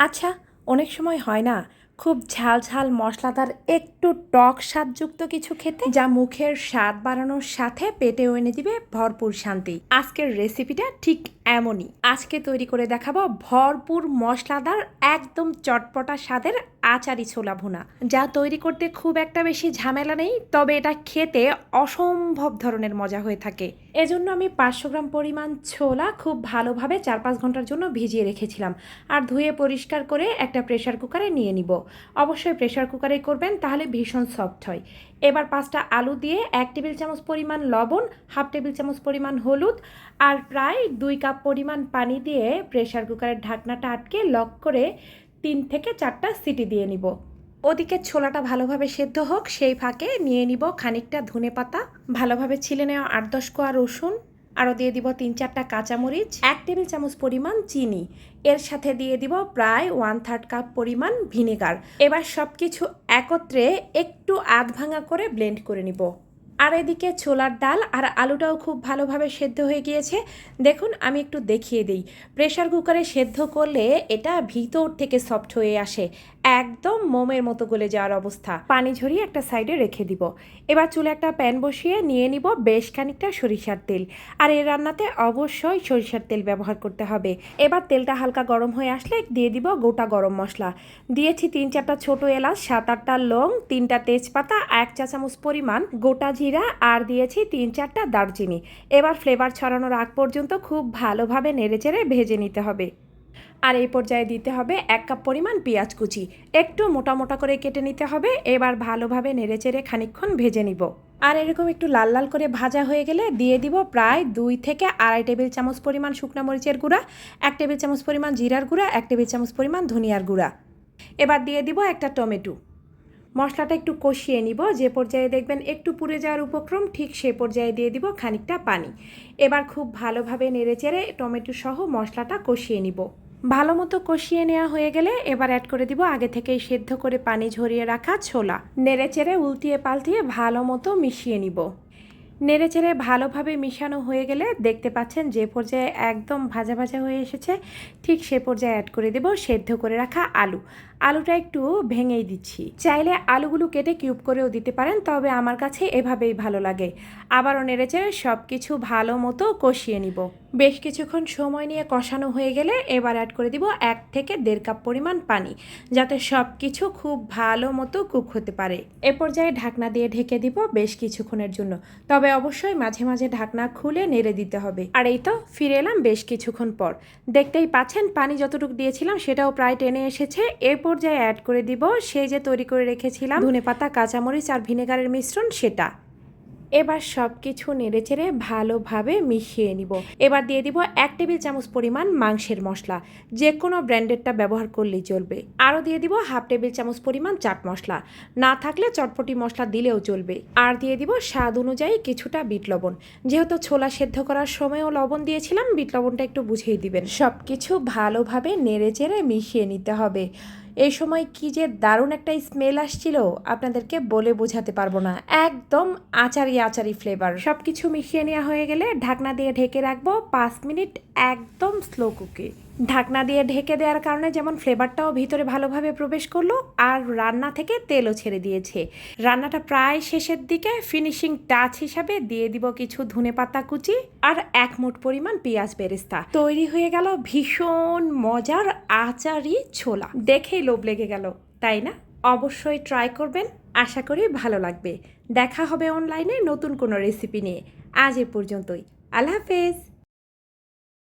আচ্ছা অনেক সময় হয় না। খুব ঝাল ঝাল মশলাদার একটু টক স্বাদযুক্ত কিছু খেতে, যা মুখের স্বাদ বাড়ানোর সাথে পেটেও এনে দিবে ভরপুর শান্তি। আজকের রেসিপিটা ঠিক এমনই। আজকে তৈরি করে দেখাবো ভরপুর মশলাদার একদম চটপটা স্বাদের আচারি ছোলা ভুনা। যা তৈরি করতে খুব একটা বেশি ঝামেলা নেই, তবে এটা খেতে অসম্ভব ধরনের মজা হয়ে থাকে। এজন্য আমি পাঁচশো গ্রাম পরিমাণ ছোলা খুব ভালোভাবে চার পাঁচ ঘণ্টার জন্য ভিজিয়ে রেখেছিলাম। আর ধুয়ে পরিষ্কার করে একটা প্রেশার কুকারে নিয়ে নিব। অবশ্যই প্রেশার কুকারে করবেন, তাহলে ভীষণ সফট হয়। এবার পাঁচটা আলু দিয়ে এক টেবিল চামচ পরিমাণ লবণ, হাফ টেবিল চামচ পরিমাণ হলুদ আর প্রায় দুই কাপ পরিমাণ পানি দিয়ে প্রেশার কুকারের ঢাকনাটা আটকে লক করে তিন থেকে চারটা সিটি দিয়ে নিব। ওদিকে ছোলাটা ভালোভাবে সেদ্ধ হোক, সেই ফাঁকে নিয়ে নিব খানিকটা ধনে পাতা ভালোভাবে ছিলে নেওয়া আট দশ কোয়া রসুন আরও দিয়ে দিব তিন চারটা কাঁচামরিচ, এক টেবিল চামচ পরিমাণ চিনি। এর সাথে দিয়ে দিব প্রায় ওয়ান থার্ড কাপ পরিমাণ ভিনেগার। এবার সব কিছু একত্রে একটু আধ ভাঙা করে ব্লেন্ড করে নিব। আর এদিকে ছোলার ডাল আর আলুটাও খুব ভালোভাবে সেদ্ধ হয়ে গিয়েছে। দেখুন, আমি একটু দেখিয়ে দিই। প্রেশার কুকারে সেদ্ধ করলে এটা ভিতর থেকে সফট হয়ে আসে। একদম মোমের মতো গলে যাওয়ার অবস্থা। পানি ঝরিয়ে একটা সাইডে রেখে দিব। এবার চুলে একটা প্যান বসিয়ে নিয়ে নিব বেশ খানিকটা সরিষার তেল। আর এই রান্নাতে অবশ্যই সরিষার তেল ব্যবহার করতে হবে। এবার তেলটা হালকা গরম হয়ে আসলে দিয়ে দিব গোটা গরম মশলা। দিয়েছি তিন চারটা ছোট এলাচ, সাত আটটা লং, তিনটা তেজপাতা, এক চা চামচ পরিমাণ গোটা জিরা আর দিয়েছি তিন চারটা দারচিনি। এবার ফ্লেভার ছড়ানোর আগ পর্যন্ত খুব ভালোভাবে নেড়েচেড়ে ভেজে নিতে হবে। আর এই পর্যায়ে দিতে হবে এক কাপ পরিমাণ পেঁয়াজ কুচি। একটু মোটা মোটা করে কেটে নিতে হবে, এবার ভালোভাবে নেড়েচেড়ে খানিকক্ষণ ভেজে নিব। আর এরকম একটু লাল লাল করে ভাজা হয়ে গেলে দিয়ে দিব প্রায় দুই থেকে আড়াই টেবিল চামচ পরিমাণ শুকনা মরিচের গুঁড়া, এক টেবিল চামচ পরিমাণ জিরার গুঁড়া, এক টেবিল চামচ পরিমাণ ধনিয়ার গুঁড়া। এবার দিয়ে দিব একটা টমেটো। মশলাটা একটু কষিয়ে নিব, যে পর্যায়ে দেখবেন একটু পুড়ে যাওয়ার উপক্রম, ঠিক সে পর্যায়ে দিয়ে দিব খানিকটা পানি। এবার খুব ভালোভাবে নেড়েচেড়ে টমেটো সহ মশলাটা কষিয়ে নিব। ভালো মতো কষিয়ে নেওয়া হয়ে গেলে এবার অ্যাড করে দিব আগে থেকেই সেদ্ধ করে পানি ঝরিয়ে রাখা ছোলা। নেড়েচেড়ে উল্টিয়ে পাল্টিয়ে ভালো মতো মিশিয়ে নিব। নেড়েচেড়ে ভালোভাবে মিশানো হয়ে গেলে দেখতে পাচ্ছেন যে পর্যায়ে একদম ভাজা ভাজা হয়ে এসেছে, ঠিক সে পর্যায়ে অ্যাড করে দেব সেদ্ধ করে রাখা আলু। আলুটা একটু ভেঙেই দিচ্ছি। চাইলে আলুগুলো কেটে কিউব করেও দিতে পারেন, তবে আমার কাছে এভাবেই ভালো লাগে। আবারও নেড়েচেড়ে সব কিছু ভালো মতো কষিয়ে নিব। বেশ কিছুক্ষণ সময় নিয়ে কষানো হয়ে গেলে এবার অ্যাড করে দিব এক থেকে দেড় কাপ পরিমাণ পানি, যাতে সব কিছু খুব ভালো মতো কুক হতে পারে। এ পর্যায়ে ঢাকনা দিয়ে ঢেকে দিব বেশ কিছুক্ষণের জন্য, তবে অবশ্যই মাঝে মাঝে ঢাকনা খুলে নেড়ে দিতে হবে। আর এই তো ফিরে এলাম বেশ কিছুক্ষণ পর। দেখতেই পাচ্ছেন পানি যতটুকু দিয়েছিলাম সেটাও প্রায় টেনে এসেছে। এ পর্যায়ে অ্যাড করে দিব সেই যে তৈরি করে রেখেছিলাম ধনে পাতা কাঁচামরিচ আর ভিনেগারের মিশ্রণ, সেটা। এবার সব কিছু নেড়েচেড়ে ভালোভাবে মিশিয়ে নিব। এবার দিয়ে দিব এক টেবিল চামচ পরিমাণ মাংসের মশলা। যে কোনো ব্র্যান্ডেরটা ব্যবহার করলেই চলবে। আরও দিয়ে দিব হাফ টেবিল চামচ পরিমাণ চাট মশলা। না থাকলে চটপটি মশলা দিলেও চলবে। আর দিয়ে দিব স্বাদ অনুযায়ী কিছুটা বিট লবণ। যেহেতু ছোলা সেদ্ধ করার সময়ও লবণ দিয়েছিলাম, বিট লবণটা একটু বুঝিয়ে দিবেন। সব কিছু ভালোভাবে নেড়েচেড়ে মিশিয়ে নিতে হবে। এই সময় কি যে দারুণ একটা স্মেল আসছিল, আপনাদেরকে বলে বোঝাতে পারব না। একদম আচারি আচারি ফ্লেভার সব কিছু মিশিয়ে নেওয়া হয়ে গেলে ঢাকনা দিয়ে ঢেকে রাখব পাঁচ মিনিট একদম স্লো কুকে ঢাকনা দিয়ে ঢেকে দেওয়ার কারণে যেমন ফ্লেভারটাও ভিতরে ভালোভাবে প্রবেশ করল, আর রান্না থেকে তেলও ছেড়ে দিয়েছে। রান্নাটা প্রায় শেষের দিকে ফিনিশিং টাচ হিসাবে দিয়ে দিব কিছু ধনে পাতা কুচি আর এক মুঠ পরিমাণ পেঁয়াজ বেরেস্তা। তৈরি হয়ে গেল ভীষণ মজার আচারি ছোলা। দেখেই লোভ লেগে গেল, তাই না? অবশ্যই ট্রাই করবেন, আশা করি ভালো লাগবে। দেখা হবে অনলাইনে নতুন কোনো রেসিপি নিয়ে। আজ এ পর্যন্তই। আল্লাহ হাফেজ।